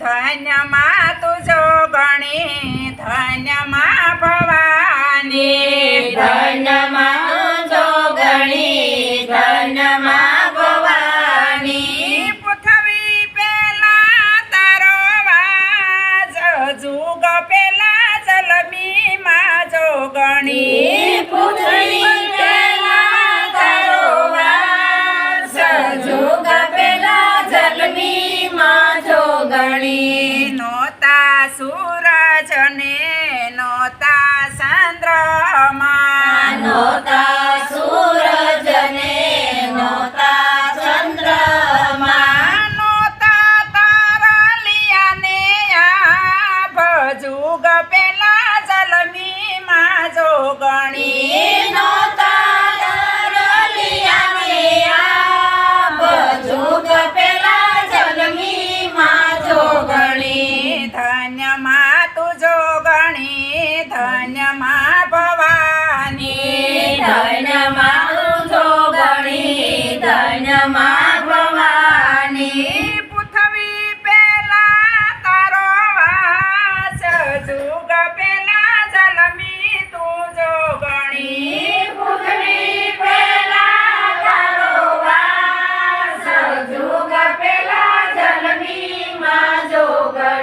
ધન્યમાં તુજો ગણી ધન્યમાં ભવાની. ધનમાં જો ગણી ધનમાં ભવાની. પૃથ્વી પેલા તારો જુગ પેલા જલમી માં જો ગણી. પૃથ્વી જુગ પેલા જલમી માં જો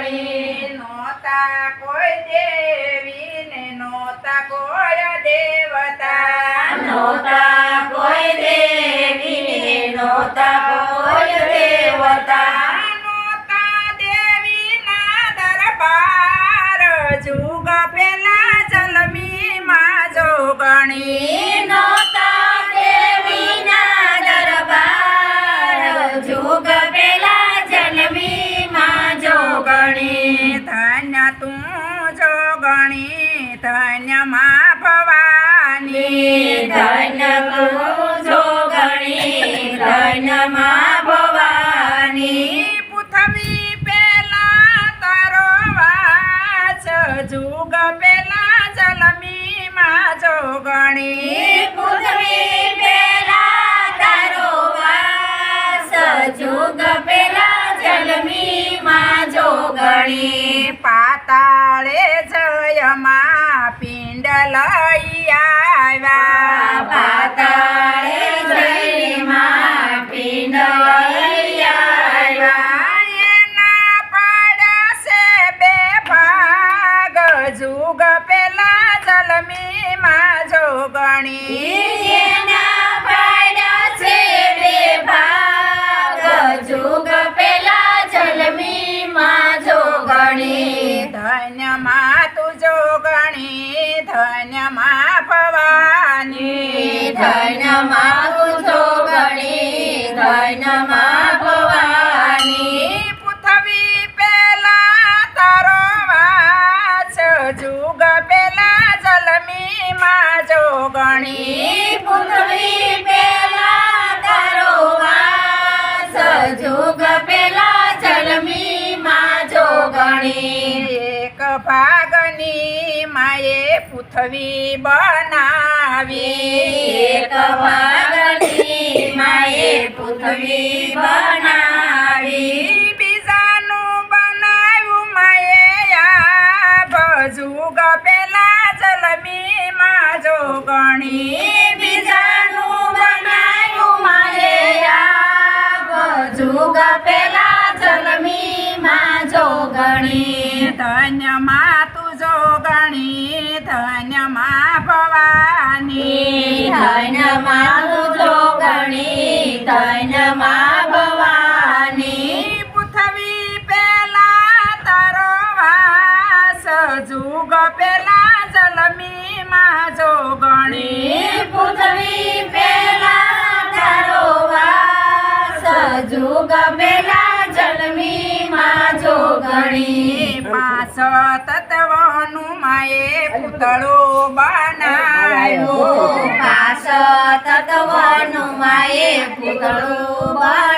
ગણી નોતા કોઈ દેવી ને નોતા કોઈ દેવતા. નોતા કોઈ દેવી નોતા કોઈ દેવતા. નોતા દેવીના દરબાર. જુગ પેલા જલમી માં જો તું જો ગણી ધન્યમાં ભવાની ધન્ય તું જો ગણી ધન્યમાં લઈ આવ્યા પાતાળે જયમાં પિંડ લઈ ભાગ જુગ પેલા જલમી માં ભવાની ધનમાં તુજો ગણી ધનમાં ભવાની પૃથ્વી પેલા તારો વાસ જુગ પેલા જલમી માં જો ગણી. પૃથ્વી પેલા તારો વાસ જોગ પેલા જલમી માં જો ગણી. એક માએ પૃથ્વી બનાવી એક ભાગની માએ પૃથ્વી બનાવી બીજાનું બનાવ્યું માએ આ ભજુગ પેલા જલમી માં જો ગણી બીજાનું બનાવ્યું માએ આપ જોગ પેલા જન્મી માં જો ગણી ધન્ય માં તુજો ગણી ધન્યમાં ભવાની ધનમાં જો ગણી ધનમાં ભવાની પૃથ્વી પેલા તારો વાસ જુગ પેલા જલમી માં જો ગણી પૃથ્વી પેલા તારો વાસ જુગ પેલા જલમી માં જો પાંચ તત્વનું માએ પૂતળો બનાવ્યો. પાસ તત્વનું માએ પૂતળું બનાવ્યું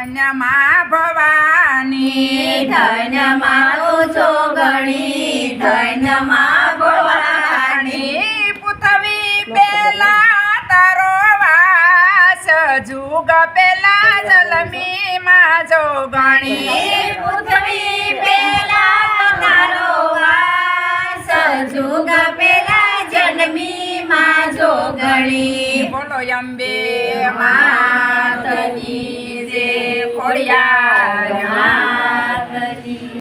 જોગણી ધન્યમાં ભવાની ધન્ય મારું જોગણી ધન્ય મા ભવાની. પૃથ્વી પેલા તારો વાસ, જુગ પેલા જલમી માં જોગણી. પૃથ્વી પેલા તારો વાસ, જુગ પેલા જન્મી માં જોગણી. બોલો અંબે માતની જે ખોડિયાર.